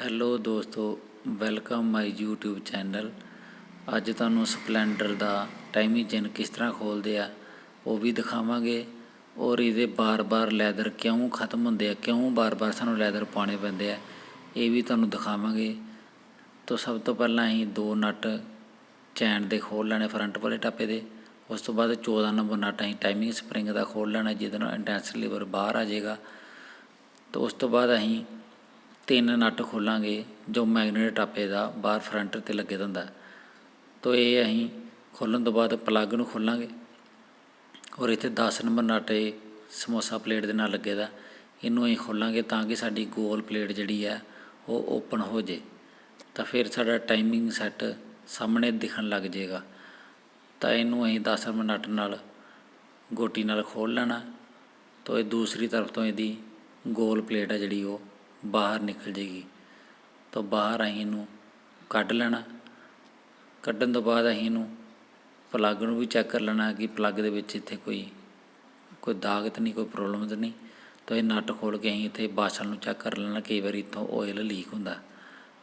Hello ਦੋਸਤੋ welcome my YouTube channel ਅੱਜ ਤੁਹਾਨੂੰ ਸਪਲੈਂਡਰ ਦਾ ਟਾਈਮਿੰਗ ਚੇਨ ਕਿਸ ਤਰ੍ਹਾਂ ਖੋਲਦੇ ਆ, ਉਹ ਵੀ ਦਿਖਾਵਾਂਗੇ। ਔਰ ਇਹਦੇ ਬਾਰ-ਬਾਰ ਲੈਦਰ ਕਿਉਂ ਖਤਮ ਹੁੰਦੇ ਆ, ਕਿਉਂ ਬਾਰ-ਬਾਰ ਸਾਨੂੰ ਲੈਦਰ ਪਾਉਣੇ ਪੈਂਦੇ ਆ, ਇਹ ਵੀ ਤੁਹਾਨੂੰ ਦਿਖਾਵਾਂਗੇ। ਤੋਂ ਸਭ ਤੋਂ ਪਹਿਲਾਂ ਅਸੀਂ ਦੋ ਨਟ ਚੈਨ ਦੇ ਖੋਲ ਲੈਣੇ ਫਰੰਟ ਵਾਲੇ ਟਾਪੇ ਦੇ। ਉਸ ਤੋਂ ਬਾਅਦ 14 ਨੰਬਰ ਨਟ ਅਸੀਂ ਟਾਈਮਿੰਗ ਸਪਰਿੰਗ ਦਾ ਖੋਲ ਲੈਣਾ, ਜਿਹਦੇ ਨਾਲ ਇੰਟੈਂਸ ਲੀਵਰ ਬਾਹਰ ਆ ਜਾਏਗਾ। ਤੋਂ ਉਸ ਤੋਂ ਬਾਅਦ ਅਸੀਂ ਤਿੰਨ ਨਟ ਖੋਲਾਂਗੇ, ਜੋ ਮੈਗਨੇਟ ਟਾਪੇ ਦਾ ਬਾਹਰ ਫਰੰਟ ਤੇ ਲੱਗੇ ਹੁੰਦਾ ਤੋਂ ਇਹ ਅਸੀਂ ਖੋਲਣ ਤੋਂ ਬਾਅਦ ਪਲੱਗ ਨੂੰ ਖੋਲਾਂਗੇ। ਔਰ ਇੱਥੇ 10 ਨੰਬਰ ਨਟ ਇਹ ਸਮੋਸਾ ਪਲੇਟ ਦੇ ਨਾਲ ਲੱਗੇ ਦਾ। ਇਹਨੂੰ ਅਸੀਂ ਖੋਲਾਂਗੇ ਤਾਂ ਕਿ ਸਾਡੀ ਗੋਲ ਪਲੇਟ ਜਿਹੜੀ ਹੈ ਉਹ ਓਪਨ ਹੋ ਜੇ। ਤਾਂ ਫਿਰ ਸਾਡਾ ਟਾਈਮਿੰਗ ਸੈੱਟ ਸਾਹਮਣੇ ਦਿਖਣ ਲੱਗ ਜਾਏਗਾ ਤਾਂ ਇਹਨੂੰ ਅਸੀਂ 10 ਨੰਬਰ ਨਟ ਨਾਲ ਗੋਟੀ ਨਾਲ ਖੋਲ ਲੈਣਾ। ਤਾਂ ਇਹ ਦੂਸਰੀ ਤਰਫ ਤੋਂ ਇਹਦੀ ਗੋਲ ਪਲੇਟ ਹੈ ਜਿਹੜੀ ਉਹ ਬਾਹਰ ਨਿਕਲ ਜੇਗੀ ਤਾਂ ਬਾਹਰ ਅਸੀਂ ਇਹਨੂੰ ਕੱਢ ਲੈਣਾ। ਕੱਢਣ ਤੋਂ ਬਾਅਦ ਅਸੀਂ ਇਹਨੂੰ ਪਲੱਗ ਨੂੰ ਵੀ ਚੈੱਕ ਕਰ ਲੈਣਾ ਕਿ ਪਲੱਗ ਦੇ ਵਿੱਚ ਇੱਥੇ ਕੋਈ ਕੋਈ ਦਾਗ ਤਾਂ ਨਹੀਂ, ਕੋਈ ਪ੍ਰੋਬਲਮ ਤਾਂ ਨਹੀਂ। ਤਾਂ ਇਹ ਨਟ ਖੋਲ ਕੇ ਅਸੀਂ ਇੱਥੇ ਬਾਸ਼ਲ ਨੂੰ ਚੈੱਕ ਕਰ ਲੈਣਾ, ਕਈ ਵਾਰੀ ਇੱਥੋਂ ਆਇਲ ਲੀਕ ਹੁੰਦਾ।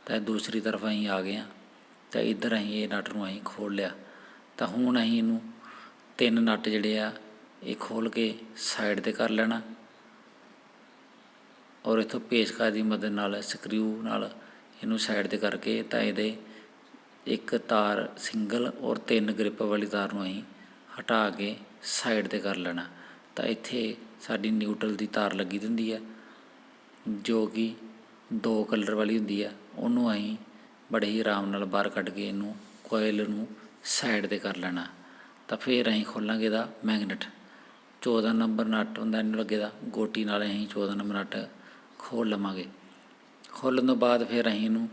ਤਾਂ ਦੂਸਰੀ ਤਰਫ ਅਸੀਂ ਆ ਗਏ ਹਾਂ। ਤਾਂ ਇੱਧਰ ਅਸੀਂ ਇਹ ਨਟ ਨੂੰ ਅਸੀਂ ਖੋਲ ਲਿਆ। ਤਾਂ ਹੁਣ ਅਸੀਂ ਇਹਨੂੰ ਤਿੰਨ ਨਟ ਜਿਹੜੇ ਆ, ਇਹ ਖੋਲ ਕੇ ਸਾਈਡ ਤੇ ਕਰ ਲੈਣਾ। ਔਰ ਇਥੋਂ ਪੇਚਕਾ ਦੀ ਮਦਦ ਨਾਲ ਸਕਰੂ ਨਾਲ ਇਹਨੂੰ ਸਾਈਡ ਤੇ ਕਰਕੇ ਤਾਂ ਇਹਦੇ ਇੱਕ ਤਾਰ ਸਿੰਗਲ ਔਰ ਤਿੰਨ ਗ੍ਰਿਪ ਵਾਲੀ ਤਾਰ ਨੂੰ ਅਸੀਂ ਹਟਾ ਕੇ ਸਾਈਡ ਤੇ ਕਰ ਲੈਣਾ। ਤਾਂ ਇੱਥੇ ਸਾਡੀ ਨਿਊਟਰਲ ਦੀ ਤਾਰ ਲੱਗੀ ਹੁੰਦੀ ਹੈ ਜੋ ਕਿ ਦੋ ਕਲਰ ਵਾਲੀ ਹੁੰਦੀ ਹੈ ਉਹਨੂੰ ਅਸੀਂ ਬੜੇ ਹੀ ਆਰਾਮ ਨਾਲ ਬਾਹਰ ਕੱਢ ਕੇ ਇਹਨੂੰ ਕੋਇਲ ਨੂੰ ਸਾਈਡ ਤੇ ਕਰ ਲੈਣਾ। ਤਾਂ ਫਿਰ ਅਸੀਂ ਖੋਲਾਂਗੇ ਇਹਦਾ ਮੈਗਨੇਟ 14 ਨੰਬਰ ਨਟ ਹੁੰਦਾ ਇਹਨੂੰ ਲੱਗੇ ਦਾ ਗੋਟੀ ਨਾਲ ਅਸੀਂ 14 ਨੰਬਰ ਨਟ ਖੋਲ ਲਵਾਂਗੇ। ਖੋਲ੍ਹਣ ਤੋਂ ਬਾਅਦ ਫਿਰ ਅਸੀਂ ਇਹਨੂੰ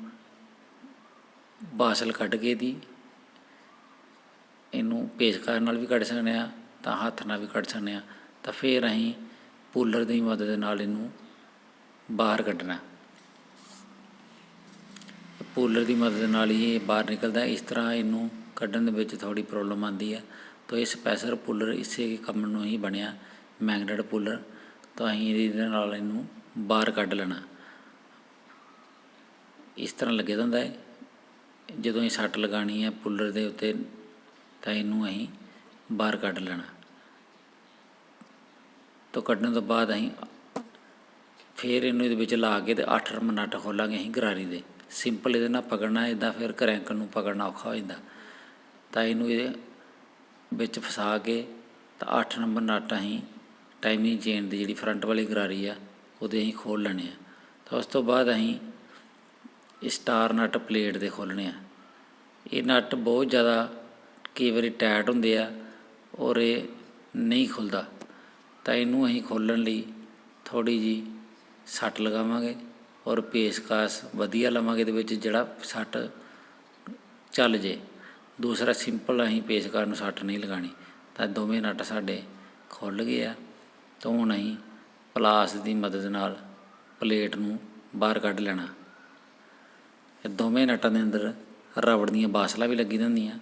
ਬਾਸਲ ਕੱਢ ਕੇ ਦੀ ਇਹਨੂੰ ਪੇਚਕਾਰ ਨਾਲ ਵੀ ਕੱਢ ਸਕਦੇ ਆ ਤਾਂ ਹੱਥ ਨਾਲ ਵੀ ਕੱਢ ਸਕਦੇ ਆ ਤਾਂ ਫਿਰ ਅਸੀਂ ਪੂਲਰ ਦੀ ਮਦਦ ਨਾਲ ਇਹਨੂੰ ਬਾਹਰ ਕੱਢਣਾ। ਪੂਲਰ ਦੀ ਮਦਦ ਨਾਲ ਹੀ ਇਹ ਬਾਹਰ ਨਿਕਲਦਾ ਇਸ ਤਰ੍ਹਾਂ ਇਹਨੂੰ ਕੱਢਣ ਦੇ ਵਿੱਚ ਥੋੜੀ ਪ੍ਰੋਬਲਮ ਆਉਂਦੀ ਹੈ। ਤਾਂ ਇਹ ਸਪੈਸ਼ਲ ਪੂਲਰ ਇਸੇ ਕੰਮ ਨੂੰ ਹੀ ਬਣਿਆ, ਮੈਗਨੇਟ ਪੂਲਰ। ਤਾਂ ਅਸੀਂ ਇਹਦੇ ਨਾਲ ਇਹਨੂੰ ਬਾਹਰ ਕੱਢ ਲੈਣਾ। ਇਸ ਤਰ੍ਹਾਂ ਲੱਗੇ ਹੁੰਦਾ ਹੈ। ਜਦੋਂ ਇਹ ਸੱਟ ਲਗਾਣੀ ਹੈ ਪੁੱਲਰ ਦੇ ਉੱਤੇ, ਤਾਂ ਇਹਨੂੰ ਅਸੀਂ ਬਾਹਰ ਕੱਢ ਲੈਣਾ। ਤੋਂ ਕੱਢਣ ਤੋਂ ਬਾਅਦ ਅਸੀਂ ਫਿਰ ਇਹਨੂੰ ਇਹਦੇ ਵਿੱਚ ਲਾ ਕੇ ਤੇ 8 ਨੰਬਰ ਨਟ ਖੋਲਾਂਗੇ ਅਸੀਂ ਗਰਾਰੀ ਦੇ। ਸਿੰਪਲ ਇਹਦੇ ਨਾਲ ਪਕੜਨਾ ਇਦਾਂ ਫਿਰ ਕਰੈਂਕ ਨੂੰ ਪਕੜਨਾ ਔਖਾ ਹੋ ਜਾਂਦਾ। ਤਾਂ ਇਹਨੂੰ ਇਹਦੇ ਵਿੱਚ ਫਸਾ ਕੇ ਤਾਂ 8 ਨੰਬਰ ਨਟ ਅਸੀਂ ਟਾਈਮਿੰਗ ਚੇਨ ਦੀ ਜਿਹੜੀ ਫਰੰਟ ਵਾਲੀ ਗਰਾਰੀ ਆ ਉਹਦੇ ਅਸੀਂ ਖੋਲ ਲੈਣੇ ਆ ਤਾਂ ਉਸ ਤੋਂ ਬਾਅਦ ਅਸੀਂ ਇਹ ਸਟਾਰ ਨਟ ਪਲੇਟ ਦੇ ਖੋਲਣੇ ਆ ਇਹ ਨਟ ਬਹੁਤ ਜ਼ਿਆਦਾ ਕਈ ਵਾਰੀ ਟਾਈਟ ਹੁੰਦੇ ਆ ਔਰ ਇਹ ਨਹੀਂ ਖੁੱਲਦਾ ਤਾਂ ਇਹਨੂੰ ਅਸੀਂ ਖੋਲਣ ਲਈ ਥੋੜੀ ਜੀ ਸੱਟ ਲਗਾਵਾਂਗੇ ਔਰ ਪੇਸਕਾਸ ਵਧੀਆ ਲਵਾਂਗੇ ਇਹਦੇ ਵਿੱਚ ਜਿਹੜਾ ਸੱਟ ਚੱਲ ਜੇ। ਦੂਸਰਾ ਸਿੰਪਲ ਅਸੀਂ ਪੇਸਕਾਰ ਨੂੰ ਸੱਟ ਨਹੀਂ ਲਗਾਣੀ ਤਾਂ ਦੋਵੇਂ ਨਟ ਸਾਡੇ ਖੁੱਲ ਗਏ ਆ। ਤਾਂ ਹੁਣ ਅਸੀਂ ਪਲਾਸ ਦੀ ਮਦਦ ਨਾਲ ਪਲੇਟ ਨੂੰ ਬਾਹਰ ਕੱਢ ਲੈਣਾ। ਇਹ ਦੋਵੇਂ ਨਟਾਂ ਦੇ ਅੰਦਰ ਰਬੜ ਦੀਆਂ ਬਾਸਲਾਂ ਵੀ ਲੱਗੀ ਹੁੰਦੀਆਂ,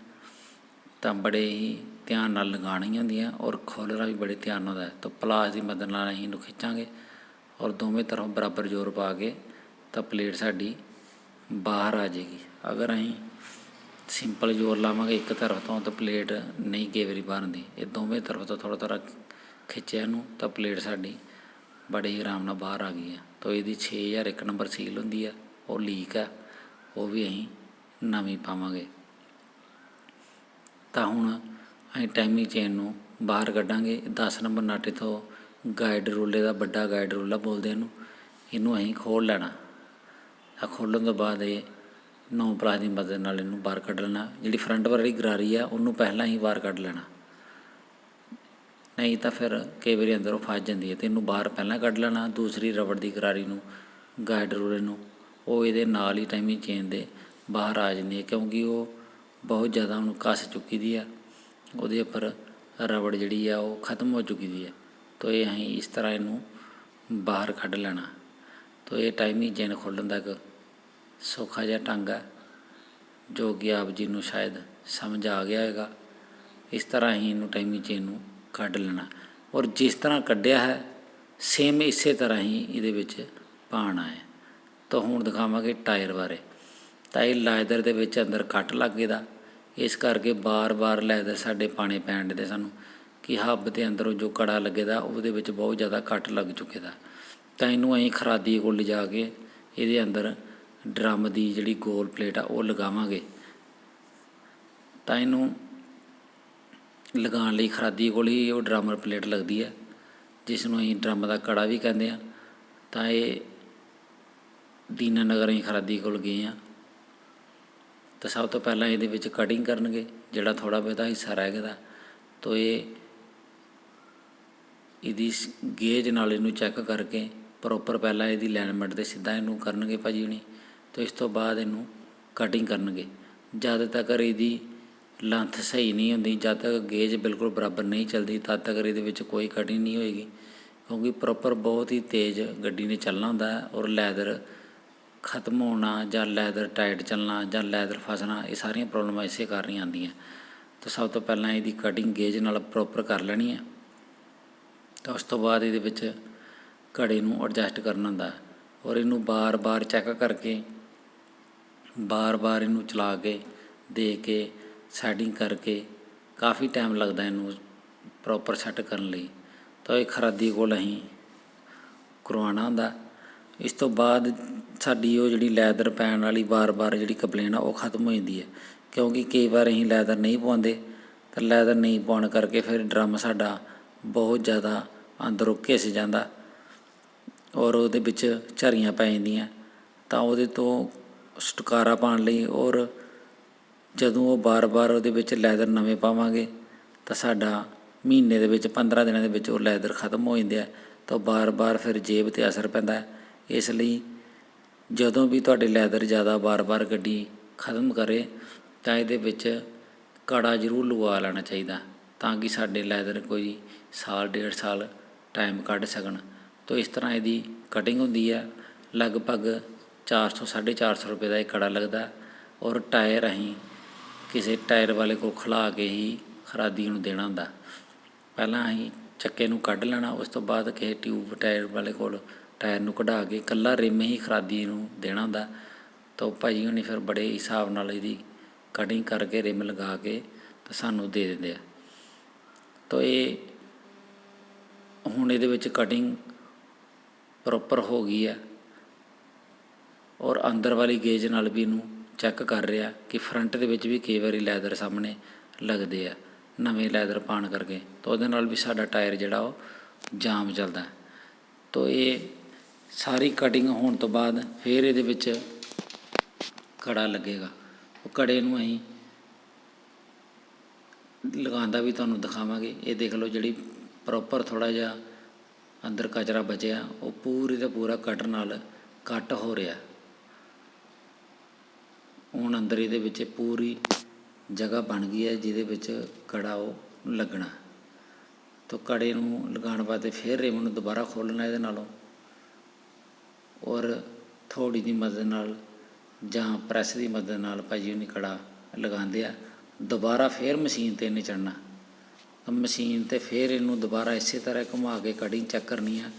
ਤਾਂ ਬੜੇ ਹੀ ਧਿਆਨ ਨਾਲ ਲਗਾਉਣੀਆਂ ਹੁੰਦੀਆਂ ਔਰ ਖੋਲ੍ਹਣਾ ਵੀ ਬੜੇ ਧਿਆਨ ਨਾਲ ਹੈ। ਤਾਂ ਪਲਾਸ ਦੀ ਮਦਦ ਨਾਲ ਅਸੀਂ ਇਹਨੂੰ ਖਿੱਚਾਂਗੇ ਔਰ ਦੋਵੇਂ ਤਰਫੋਂ ਬਰਾਬਰ ਜ਼ੋਰ ਪਾ ਕੇ ਤਾਂ ਪਲੇਟ ਸਾਡੀ ਬਾਹਰ ਆ ਜਾਏਗੀ। ਅਗਰ ਅਸੀਂ ਸਿੰਪਲ ਜ਼ੋਰ ਲਾਵਾਂਗੇ ਇੱਕ ਤਰਫ ਤੋਂ ਤਾਂ ਪਲੇਟ ਨਹੀਂ ਕਈ ਵਾਰੀ ਬਾਹਰ ਆਉਂਦੀ ਇਹ ਦੋਵੇਂ ਤਰਫ ਤੋਂ ਥੋੜ੍ਹਾ ਥੋੜ੍ਹਾ ਖਿੱਚਿਆ ਇਹਨੂੰ ਤਾਂ ਪਲੇਟ ਸਾਡੀ ਬੜੇ ਹੀ ਆਰਾਮ ਨਾਲ ਬਾਹਰ ਆ ਗਈ ਹੈ ਤਾਂ ਇਹਦੀ 6000 ਇੱਕ ਨੰਬਰ ਸੀਲ ਹੁੰਦੀ ਆ, ਉਹ ਲੀਕ ਆ, ਉਹ ਵੀ ਅਸੀਂ ਨਵੀਂ ਪਾਵਾਂਗੇ। ਤਾਂ ਹੁਣ ਅਸੀਂ ਟਾਈਮੀ ਚੇਨ ਨੂੰ ਬਾਹਰ ਕੱਢਾਂਗੇ। 10 ਨੰਬਰ ਨਾਟੇ ਤੋਂ ਗਾਈਡ ਰੋਲੇ ਦਾ ਵੱਡਾ ਗਾਈਡ ਰੋਲਾ ਬੋਲਦੇ ਇਹਨੂੰ। ਇਹਨੂੰ ਅਸੀਂ ਖੋਲ ਲੈਣਾ। ਆ ਖੋਲਣ ਤੋਂ ਬਾਅਦ ਇਹ ਨੌ ਪਲਾਸ ਦੀ ਮਦਦ ਨਾਲ ਇਹਨੂੰ ਬਾਹਰ ਕੱਢ ਲੈਣਾ। ਜਿਹੜੀ ਫਰੰਟ ਵਾਲੀ ਗਰਾਰੀ ਆ, ਉਹਨੂੰ ਪਹਿਲਾਂ ਹੀ ਬਾਹਰ ਕੱਢ ਲੈਣਾ। ਨਹੀਂ ਤਾਂ ਫਿਰ ਕਈ ਵਾਰੀ ਅੰਦਰੋਂ ਫਸ ਜਾਂਦੀ ਹੈ ਅਤੇ ਇਹਨੂੰ ਬਾਹਰ ਪਹਿਲਾਂ ਕੱਢ ਲੈਣਾ, ਦੂਸਰੀ ਰਬੜ ਦੀ ਕਰਾਰੀ ਨੂੰ ਗਾਈਡ ਰੂਲੇ ਨੂੰ, ਉਹ ਇਹਦੇ ਨਾਲ ਹੀ ਟਾਈਮਿੰਗ ਚੇਨ ਦੇ ਬਾਹਰ ਆ ਜਾਂਦੀ ਹੈ ਕਿਉਂਕਿ ਉਹ ਬਹੁਤ ਜ਼ਿਆਦਾ ਉਹਨੂੰ ਕੱਸ ਚੁੱਕੀ ਦੀ ਆ, ਉਹਦੇ ਉੱਪਰ ਰਬੜ ਜਿਹੜੀ ਆ ਉਹ ਖਤਮ ਹੋ ਚੁੱਕੀ ਦੀ ਹੈ ਤਾਂ ਇਹ ਅਸੀਂ ਇਸ ਤਰ੍ਹਾਂ ਇਹਨੂੰ ਬਾਹਰ ਕੱਢ ਲੈਣਾ, ਤਾਂ ਇਹ ਟਾਈਮਿੰਗ ਚੇਨ ਖੋਲਣ ਦਾ ਇੱਕ ਸੌਖਾ ਜਿਹਾ ਢੰਗ ਹੈ ਜੋ ਕਿ ਆਪ ਜੀ ਨੂੰ ਸ਼ਾਇਦ ਸਮਝ ਆ ਗਿਆ ਹੈਗਾ ਇਸ ਤਰ੍ਹਾਂ ਹੀ ਇਹਨੂੰ ਟਾਈਮਿੰਗ ਚੇਨ ਨੂੰ ਕੱਢ ਲੈਣਾ। ਔਰ ਜਿਸ ਤਰ੍ਹਾਂ ਕੱਢਿਆ ਹੈ ਸੇਮ ਇਸੇ ਤਰ੍ਹਾਂ ਹੀ ਇਹਦੇ ਵਿੱਚ ਪਾਉਣਾ ਹੈ। ਤਾਂ ਹੁਣ ਦਿਖਾਵਾਂਗੇ ਟਾਇਰ ਬਾਰੇ। ਤਾਂ ਇਹ ਲੈਦਰ ਦੇ ਵਿੱਚ ਅੰਦਰ ਕੱਟ ਲੱਗੇ ਦਾ। ਇਸ ਕਰਕੇ ਬਾਰ-ਬਾਰ ਲੈਦਰ ਸਾਡੇ ਪਾਣੇ ਪੈਣ ਦੇ ਸਾਨੂੰ ਕਿ ਹੱਬ ਦੇ ਅੰਦਰੋਂ ਜੋ ਕੜਾ ਲੱਗੇ ਦਾ, ਉਹਦੇ ਵਿੱਚ ਬਹੁਤ ਜ਼ਿਆਦਾ ਕੱਟ ਲੱਗ ਚੁੱਕੇ ਦਾ। ਤਾਂ ਇਹਨੂੰ ਅਸੀਂ ਖਰਾਦੀ ਕੋਲ ਲਿਜਾ ਕੇ ਇਹਦੇ ਅੰਦਰ ਡਰਮ ਦੀ ਜਿਹੜੀ ਗੋਲ ਪਲੇਟ ਆ, ਉਹ ਲਗਾਵਾਂਗੇ। ਤਾਂ ਇਹਨੂੰ ਲਗਾਉਣ ਲਈ ਖਰਾਦੀ ਕੋਲ ਹੀ ਉਹ ਡਰਮਰ ਪਲੇਟ ਲੱਗਦੀ ਹੈ, ਜਿਸ ਨੂੰ ਅਸੀਂ ਡਰਮ ਦਾ ਕੜਾ ਵੀ ਕਹਿੰਦੇ ਆ ਤਾਂ ਇਹ ਦੀਨਾ ਨਗਰ ਅਸੀਂ ਖਰਾਦੀ ਕੋਲ ਗਏ ਆ ਤਾਂ ਸਭ ਤੋਂ ਪਹਿਲਾਂ ਇਹਦੇ ਵਿੱਚ ਕਟਿੰਗ ਕਰਨਗੇ, ਜਿਹੜਾ ਥੋੜਾ ਬਹੁਤਾ ਹਿੱਸਾ ਰਹਿ ਗਿਆ ਦਾ। ਇਹ ਇਹਦੀ ਸ- ਗੇਜ ਨਾਲ ਇਹਨੂੰ ਚੈੱਕ ਕਰਕੇ ਪ੍ਰੋਪਰ ਪਹਿਲਾਂ ਇਹਦੀ ਅਲਾਈਨਮੈਂਟ ਤੇ ਸਿੱਧਾ ਇਹਨੂੰ ਕਰਨਗੇ ਭਾਜੀ ਹੁਣੀ। ਤੇ ਇਸ ਤੋਂ ਬਾਅਦ ਇਹਨੂੰ ਕਟਿੰਗ ਕਰਨਗੇ। ਜਦ ਤੱਕ ਇਹਦੀ ਲੈਂਥ ਸਹੀ ਨਹੀਂ ਹੁੰਦੀ, ਜਦ ਤੱਕ ਗੇਜ ਬਿਲਕੁਲ ਬਰਾਬਰ ਨਹੀਂ ਚੱਲਦੀ, ਤਦ ਤੱਕ ਇਹਦੇ ਵਿੱਚ ਕੋਈ ਕਟਿੰਗ ਨਹੀਂ ਹੋਏਗੀ। ਕਿਉਂਕਿ ਪ੍ਰੋਪਰ ਬਹੁਤ ਹੀ ਤੇਜ਼ ਗੱਡੀ ਨੇ ਚੱਲਣਾ ਹੁੰਦਾ ਹੈ ਔਰ ਲੈਦਰ ਖਤਮ ਹੋਣਾ ਜਾਂ ਲੈਦਰ ਟਾਈਟ ਚੱਲਣਾ ਜਾਂ ਲੈਦਰ ਫਸਣਾ, ਇਹ ਸਾਰੀਆਂ ਪ੍ਰੋਬਲਮਾਂ ਇਸੇ ਕਾਰਨ ਹੀ ਆਉਂਦੀਆਂ। ਤਾਂ ਸਭ ਤੋਂ ਪਹਿਲਾਂ ਇਹਦੀ ਕਟਿੰਗ ਗੇਜ ਨਾਲ ਪ੍ਰੋਪਰ ਕਰ ਲੈਣੀ ਹੈ। ਤਾਂ ਉਸ ਤੋਂ ਬਾਅਦ ਇਹਦੇ ਵਿੱਚ ਘੜੇ ਨੂੰ ਐਡਜਸਟ ਕਰਨਾ ਹੁੰਦਾ ਔਰ ਇਹਨੂੰ ਬਾਰ-ਬਾਰ ਚੈੱਕ ਕਰਕੇ, ਬਾਰ-ਬਾਰ ਇਹਨੂੰ ਚਲਾ ਕੇ, ਦੇ ਕੇ ਸੈਟਿੰਗ ਕਰਕੇ ਕਾਫੀ ਟਾਈਮ ਲੱਗਦਾ ਇਹਨੂੰ ਪ੍ਰੋਪਰ ਸੈੱਟ ਕਰਨ ਲਈ। ਤਾਂ ਇਹ ਖਰਾਦੀ ਕੋਲ ਅਸੀਂ ਕਰਵਾਉਣਾ ਹੁੰਦਾ। ਇਸ ਤੋਂ ਬਾਅਦ ਸਾਡੀ ਉਹ ਜਿਹੜੀ ਲੈਦਰ ਪੈਣ ਵਾਲੀ ਵਾਰ ਵਾਰ ਜਿਹੜੀ ਕੰਪਲੇਨ ਆ, ਉਹ ਖਤਮ ਹੋ ਜਾਂਦੀ ਹੈ। ਕਿਉਂਕਿ ਕਈ ਵਾਰ ਅਸੀਂ ਲੈਦਰ ਨਹੀਂ ਪਾਉਂਦੇ। ਤਾਂ ਲੈਦਰ ਨਹੀਂ ਪਾਉਣ ਕਰਕੇ ਫਿਰ ਡਰਮ ਸਾਡਾ ਬਹੁਤ ਜ਼ਿਆਦਾ ਅੰਦਰੋਂ ਘਿਸ ਜਾਂਦਾ ਔਰ ਉਹਦੇ ਵਿੱਚ ਝਰੀਆਂ ਪੈ ਜਾਂਦੀਆਂ। ਤਾਂ ਉਹਦੇ ਤੋਂ ਛੁਟਕਾਰਾ ਪਾਉਣ ਲਈ ਔਰ ਜਦੋਂ ਉਹ ਬਾਰ-ਬਾਰ ਉਹਦੇ ਵਿੱਚ ਲੈਦਰ ਨਵੇਂ ਪਾਵਾਂਗੇ, ਤਾਂ ਸਾਡਾ ਮਹੀਨੇ ਦੇ ਵਿੱਚ 15 ਦਿਨਾਂ ਦੇ ਵਿੱਚ ਉਹ ਲੈਦਰ ਖਤਮ ਹੋ ਜਾਂਦੇ ਆ, ਤਾਂ ਬਾਰ-ਬਾਰ ਫਿਰ ਜੇਬ ਤੇ ਅਸਰ ਪੈਂਦਾ ਇਸ ਲਈ ਜਦੋਂ ਵੀ ਤੁਹਾਡੇ ਲੈਦਰ ਜ਼ਿਆਦਾ ਬਾਰ-ਬਾਰ ਗੱਡੀ ਖਤਮ ਕਰੇ, ਤਾਂ ਇਹਦੇ ਵਿੱਚ ਕੜਾ ਜ਼ਰੂਰ ਲਵਾ ਲੈਣਾ ਚਾਹੀਦਾ, ਤਾਂ ਕਿ ਸਾਡੇ ਲੈਦਰ ਕੋਈ ਸਾਲ, ਡੇਢ ਸਾਲ ਟਾਈਮ ਕੱਢ ਸਕਣ। ਤਾਂ ਇਸ ਤਰ੍ਹਾਂ ਇਹਦੀ ਕਟਿੰਗ ਹੁੰਦੀ ਹੈ ਲਗਭਗ 400 450 ਰੁਪਏ ਦਾ ਇਹ ਕੜਾ ਲੱਗਦਾ, ਔਰ ਟਾਇਰ ਅਸੀਂ ਕਿਸੇ ਟਾਇਰ ਵਾਲੇ ਕੋਲ ਖਿਲਾ ਕੇ ਹੀ ਖਰਾਦੀ ਨੂੰ ਦੇਣਾ ਹੁੰਦਾ। ਪਹਿਲਾਂ ਅਸੀਂ ਚੱਕੇ ਨੂੰ ਕੱਢ ਲੈਣਾ, ਉਸ ਤੋਂ ਬਾਅਦ ਕਿਸੇ ਟਿਊਬ ਟਾਇਰ ਵਾਲੇ ਕੋਲ ਟਾਇਰ ਨੂੰ ਕਢਾ ਕੇ ਕੱਲਾ ਰਿਮ ਹੀ ਖਰਾਦੀ ਨੂੰ ਦੇਣਾ ਹੁੰਦਾ। ਤਾਂ ਭਾਜੀ ਹੁਣੀ ਫਿਰ ਬੜੇ ਹਿਸਾਬ ਨਾਲ ਇਹਦੀ ਕਟਿੰਗ ਕਰਕੇ ਰਿਮ ਲਗਾ ਕੇ ਤਾਂ ਸਾਨੂੰ ਦੇ ਦਿੰਦੇ ਆ। ਤਾਂ ਇਹ ਹੁਣ ਇਹਦੇ ਵਿੱਚ ਕਟਿੰਗ ਪ੍ਰੋਪਰ ਹੋ ਗਈ ਹੈ ਔਰ ਅੰਦਰ ਵਾਲੀ ਗੇਜ ਨਾਲ ਵੀ ਇਹਨੂੰ ਚੈੱਕ ਕਰ ਰਿਹਾ ਕਿ ਫਰੰਟ ਦੇ ਵਿੱਚ ਵੀ ਕਈ ਵਾਰੀ ਲੈਦਰ ਸਾਹਮਣੇ ਲੱਗਦੇ ਆ, ਨਵੇਂ ਲੈਦਰ ਪਾਣ ਕਰਕੇ ਤਾਂ ਉਹਦੇ ਨਾਲ ਵੀ ਸਾਡਾ ਟਾਇਰ ਜਿਹੜਾ ਉਹ ਜਾਮ ਚੱਲਦਾ। ਤਾਂ ਇਹ ਸਾਰੀ ਕਟਿੰਗ ਹੋਣ ਤੋਂ ਬਾਅਦ ਫਿਰ ਇਹਦੇ ਵਿੱਚ ਕੜਾ ਲੱਗੇਗਾ। ਉਹ ਕੜੇ ਨੂੰ ਅਸੀਂ ਲਗਾਉਂਦਾ ਵੀ ਤੁਹਾਨੂੰ ਦਿਖਾਵਾਂਗੇ। ਇਹ ਦੇਖ ਲਓ ਜਿਹੜੀ ਪ੍ਰੋਪਰ ਥੋੜਾ ਜਿਹਾ ਅੰਦਰ ਕਚਰਾ ਬਚਿਆ, ਉਹ ਪੂਰੀ ਦਾ ਪੂਰਾ ਕਟਰ ਨਾਲ ਕੱਟ ਹੋ ਰਿਹਾ। ਹੁਣ ਅੰਦਰ ਇਹਦੇ ਵਿੱਚ ਪੂਰੀ ਜਗ੍ਹਾ ਬਣ ਗਈ ਹੈ, ਜਿਹਦੇ ਵਿੱਚ ਕੜਾ ਉਹ ਲੱਗਣਾ। ਤਾਂ ਕੜੇ ਨੂੰ ਲਗਾਉਣ ਵਾਸਤੇ ਫਿਰ ਰਿਮ ਨੂੰ ਦੁਬਾਰਾ ਖੋਲ੍ਹਣਾ ਇਹਦੇ ਨਾਲੋਂ। ਔਰ ਥੋੜੀ ਦੀ ਮਦਦ ਨਾਲ ਜਾਂ ਪ੍ਰੈਸ ਦੀ ਮਦਦ ਨਾਲ ਭਾਜੀ ਉਹਨੇ ਕੜਾ ਲਗਾਉਂਦੇ ਆ। ਦੁਬਾਰਾ ਫਿਰ ਮਸ਼ੀਨ ਤੇ ਇਹਨੇ ਚੜਨਾ ਮਸ਼ੀਨ ਤੇ ਫਿਰ ਇਹਨੂੰ ਦੁਬਾਰਾ ਇਸੇ ਤਰ੍ਹਾਂ ਘੁਮਾ ਕੇ ਕਟਿੰਗ ਚੈੱਕ ਕਰਨੀ ਆ।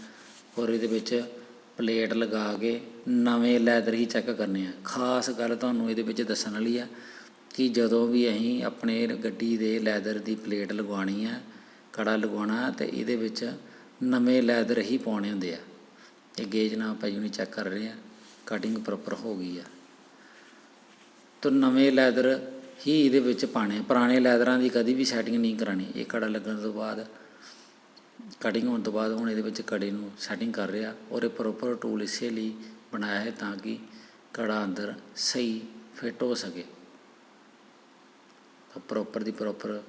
ਔਰ ਇਹਦੇ ਵਿੱਚ ਪਲੇਟ ਲਗਾ ਕੇ ਨਵੇਂ ਲੈਦਰ ਹੀ ਚੈੱਕ ਕਰਨੇ ਆ। ਖਾਸ ਗੱਲ ਤੁਹਾਨੂੰ ਇਹਦੇ ਵਿੱਚ ਦੱਸਣ ਵਾਲੀ ਆ ਕਿ ਜਦੋਂ ਵੀ ਅਸੀਂ ਆਪਣੇ ਗੱਡੀ ਦੇ ਲੈਦਰ ਦੀ ਪਲੇਟ ਲਗਵਾਉਣੀ ਆ, ਕੜਾ ਲਗਵਾਉਣਾ, ਤੇ ਇਹਦੇ ਵਿੱਚ ਨਵੇਂ ਲੈਦਰ ਹੀ ਪਾਉਣੇ ਹੁੰਦੇ ਆ। ਇਹ ਗੇਜ ਨਾਲ ਭਾਈ ਹੁਣੀ ਚੈੱਕ ਕਰ ਰਹੇ ਆ ਕਟਿੰਗ ਪ੍ਰੋਪਰ ਹੋ ਗਈ ਆ। ਤਾਂ ਨਵੇਂ ਲੈਦਰ ਹੀ ਇਹਦੇ ਵਿੱਚ ਪਾਣੇ ਪੁਰਾਣੇ ਲੈਦਰਾਂ ਦੀ ਕਦੀ ਵੀ ਸੈਟਿੰਗ ਨਹੀਂ ਕਰਾਣੀ ਇਹ ਕੜਾ ਲੱਗਣ ਤੋਂ ਬਾਅਦ ਕਟਿੰਗ ਹੋਣ ਤੋਂ ਬਾਅਦ ਹੁਣ ਇਹਦੇ ਵਿੱਚ ਕੜੇ ਨੂੰ ਸੈਟਿੰਗ ਕਰ ਰਿਹਾ ਔਰ ਇਹ ਪ੍ਰੋਪਰ ਟੂਲ ਇਸੇ ਲਈ ਬਣਾਇਆ ਹੈ ਤਾਂ ਕਿ ਘੜਾ ਅੰਦਰ ਸਹੀ ਫਿੱਟ ਹੋ ਸਕੇ। ਤਾਂ ਪ੍ਰੋਪਰ ਦੀ ਪ੍ਰੋਪਰ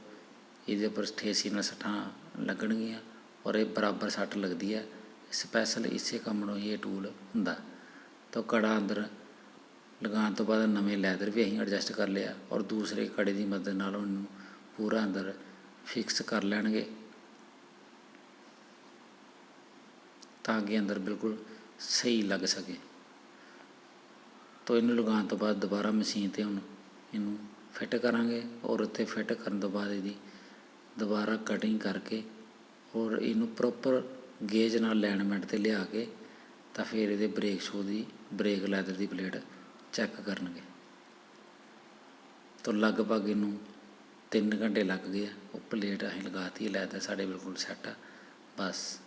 ਇਹਦੇ ਉੱਪਰ ਠੇਸੀ ਨਾਲ ਸੱਟਾਂ ਲੱਗਣਗੀਆਂ ਔਰ ਇਹ ਬਰਾਬਰ ਸੱਟ ਲੱਗਦੀ ਹੈ। ਸਪੈਸ਼ਲ ਇਸੇ ਕੰਮ ਨੂੰ ਹੀ ਇਹ ਟੂਲ ਹੁੰਦਾ। ਤਾਂ ਕੜਾ ਅੰਦਰ ਲਗਾਉਣ ਤੋਂ ਬਾਅਦ ਨਵੇਂ ਲੈਦਰ ਵੀ ਅਸੀਂ ਐਡਜਸਟ ਕਰ ਲਿਆ ਔਰ ਦੂਸਰੇ ਕੜੇ ਦੀ ਮਦਦ ਨਾਲ ਉਹਨੂੰ ਪੂਰਾ ਅੰਦਰ ਫਿਕਸ ਕਰ ਲੈਣਗੇ। ਤਾਂ ਕਿ ਅੰਦਰ ਬਿਲਕੁਲ ਸਹੀ ਲੱਗ ਸਕੇ। ਤਾਂ ਇਹਨੂੰ ਲਗਾਉਣ ਤੋਂ ਬਾਅਦ ਦੁਬਾਰਾ ਮਸ਼ੀਨ ਤੇ ਹੁਣ ਇਹਨੂੰ ਫਿੱਟ ਕਰਾਂਗੇ ਔਰ ਉੱਤੇ ਫਿੱਟ ਕਰਨ ਤੋਂ ਬਾਅਦ ਇਹਦੀ ਦੁਬਾਰਾ ਕਟਿੰਗ ਕਰਕੇ ਔਰ ਇਹਨੂੰ ਪ੍ਰੋਪਰ ਗੇਜ ਨਾਲ ਅਲਾਈਨਮੈਂਟ ਤੇ ਲਿਆ ਕੇ ਤਾਂ ਫਿਰ ਇਹਦੇ ਬ੍ਰੇਕ ਸ਼ੂ ਦੀ ਬ੍ਰੇਕ ਲੈਦਰ ਦੀ ਪਲੇਟ ਚੈੱਕ ਕਰਨਗੇ। ਤਾਂ ਲਗਭਗ ਇਹਨੂੰ 3 ਘੰਟੇ ਲੱਗ ਗਏ ਆ। ਉਹ ਪਲੇਟ ਅਸੀਂ ਲਗਾਤੀ ਲੈਦਰ ਸਾਡੇ ਬਿਲਕੁਲ ਸੈੱਟ ਆ। ਬਸ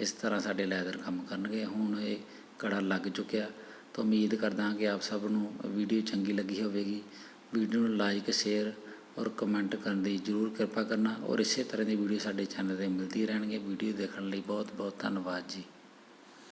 ਇਸ ਤਰ੍ਹਾਂ ਸਾਡੇ ਲੈਦਰ ਕੰਮ ਕਰਨਗੇ। ਹੁਣ ਇਹ ਕੜਾ ਲੱਗ ਚੁੱਕਿਆ। ਤਾਂ ਉਮੀਦ ਕਰਦਾ ਹਾਂ ਕਿ ਆਪ ਸਭ ਨੂੰ ਵੀਡੀਓ ਚੰਗੀ ਲੱਗੀ ਹੋਵੇਗੀ। ਵੀਡੀਓ ਨੂੰ ਲਾਈਕ ਸ਼ੇਅਰ ਔਰ ਕਮੈਂਟ ਕਰਨ ਦੀ ਜਰੂਰ ਕਿਰਪਾ ਕਰਨਾ। ਔਰ ਇਸੇ ਤਰ੍ਹਾਂ ਦੀ ਵੀਡੀਓ ਸਾਡੇ ਚੈਨਲ ਤੇ ਮਿਲਦੀ ਰਹਿਣਗੇ ਵੀਡੀਓ ਦੇਖਣ ਲਈ ਬਹੁਤ ਬਹੁਤ ਧੰਨਵਾਦ ਜੀ।